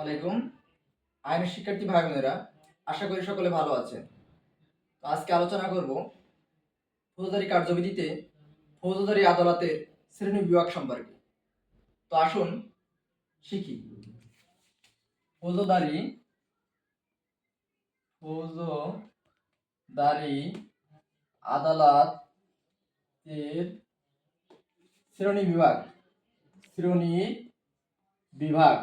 আলাইকুম। আইনের শিক্ষার্থী ভাই বোনেরা আশা করি সকলে ভালো আছেন। তো আজকে আলোচনা করব ফৌজদারি কার্যবিধিতে ফৌজদারি আদালতের শ্রেণি বিভাগ সম্পর্কে। তো আসুন, শিখি। ফৌজদারি ফৌজদারি আদালত এর শ্রেণি বিভাগ। শ্রেণি বিভাগ।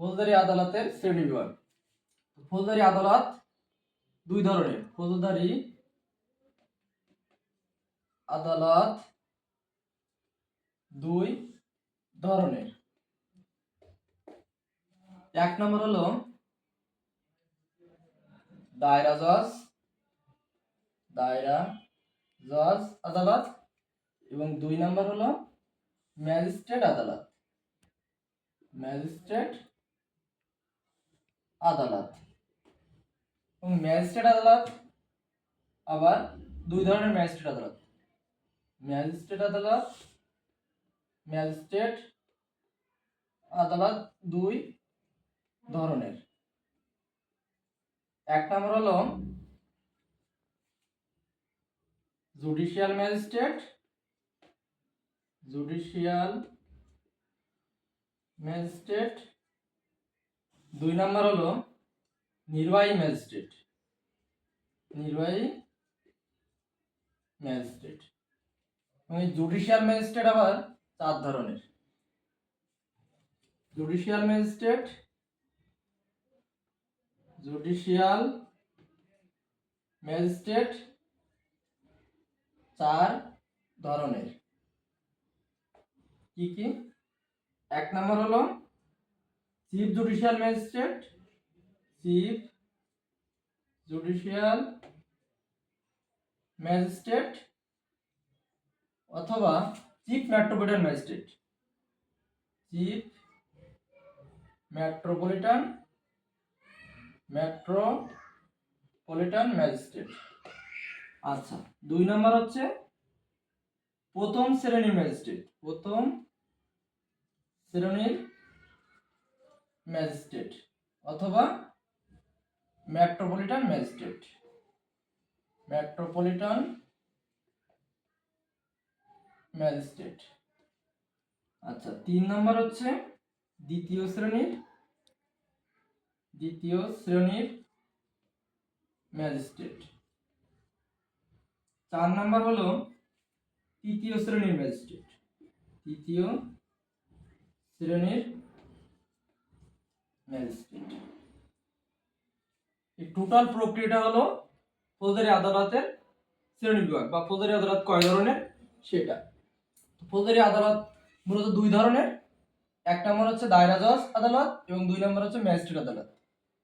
ফৌজদারি আদালতের শ্রেণি বিভাগ। ফৌজদারি আদালত দুই ধরনের, ফৌজদারি আদালত দুই ধরনের। এক নম্বর হলো দায়রা জজ দায়রা জজ আদালত এবং দুই নম্বর হলো ম্যাজিস্ট্রেট আদালত। ম্যাজিস্ট্রেট আদালত। এবং ম্যাজিস্ট্রেট আদালত, আবার দুই ধরনের ম্যাজিস্ট্রেট আদালত। ম্যাজিস্ট্রেট আদালত ম্যাজিস্ট্রেট আদালত দুই ধরনের। এক নম্বর হলো জুডিশিয়াল ম্যাজিস্ট্রেট। জুডিশিয়াল ম্যাজিস্ট্রেট দুই নম্বর হলো নির্বাহী ম্যাজিস্ট্রেট। নির্বাহী ম্যাজিস্ট্রেট। এই জুডিশিয়াল ম্যাজিস্ট্রেট আবার চার ধরনের। জুডিশিয়াল ম্যাজিস্ট্রেট জুডিশিয়াল ম্যাজিস্ট্রেট চার ধরনের। কি কি? এক নম্বর হলো chief judicial magistrate chief judicial magistrate অথবা chief metropolitan magistrate chief metropolitan metropolitan magistrate আচ্ছা দুই নম্বর হচ্ছে প্রথম শ্রেণির ম্যাজিস্ট্রেট প্রথম শ্রেণির ম্যাজিস্ট্রেট অথবা মেট্রোপলিটন ম্যাজিস্ট্রেট। Metropolitan magistrate. আচ্ছা তিন নম্বর হচ্ছে দ্বিতীয় শ্রেণির দ্বিতীয় শ্রেণির ম্যাজিস্ট্রেট। চার নম্বর হলো তৃতীয় শ্রেণির ম্যাজিস্ট্রেট। তৃতীয় শ্রেণির ম্যাজিস্ট্রেট এই টোটাল প্রক্রিয়াটা হলো ফৌজদারি আদালতের শ্রেণি বিভাগ বা ফৌজদারি আদালত কয় ধরনের? সেটা। ফৌজদারি আদালত মূলত দুই ধরনের। এক নম্বর হচ্ছে দায়রা জজ আদালত এবং দুই নম্বর হচ্ছে ম্যাজিস্ট্রেট আদালত।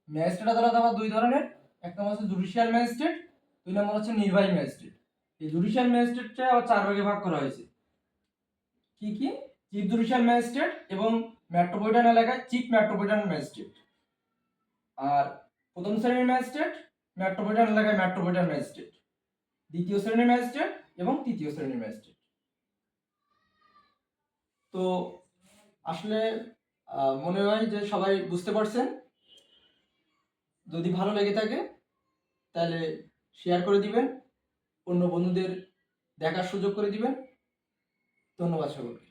ম্যাজিস্ট্রেট আদালত আবার দুই ধরনের। এক নম্বর হচ্ছে জুডিশিয়াল ম্যাজিস্ট্রেট দুই নম্বর হচ্ছে নির্বাহী ম্যাজিস্ট্রেট। এই জুডিশিয়াল ম্যাজিস্ট্রেটটা আবার চার ভাগে ভাগ করা হয়েছে। কি কি? চিফ জুডিশিয়াল ম্যাজিস্ট্রেট এবং মেট্রোপলিটন এলাকায় চিফ মেট্রোপলিটন ম্যাজিস্ট্রেট। আর প্রথম শ্রেণির ম্যাজিস্ট্রেট, মেট্রোপলিটন এলাকায় মেট্রোপলিটন ম্যাজিস্ট্রেট। দ্বিতীয় শ্রেণির ম্যাজিস্ট্রেট এবং তৃতীয় শ্রেণির ম্যাজিস্ট্রেট। তো আসলে মনে হয় যে সবাই বুঝতে পারছেন। যদি ভালো লেগে থাকে, তাহলে শেয়ার করে দিবেন। অন্য বন্ধুদের দেখার সুযোগ করে দিবেন। ধন্যবাদ সকলকে।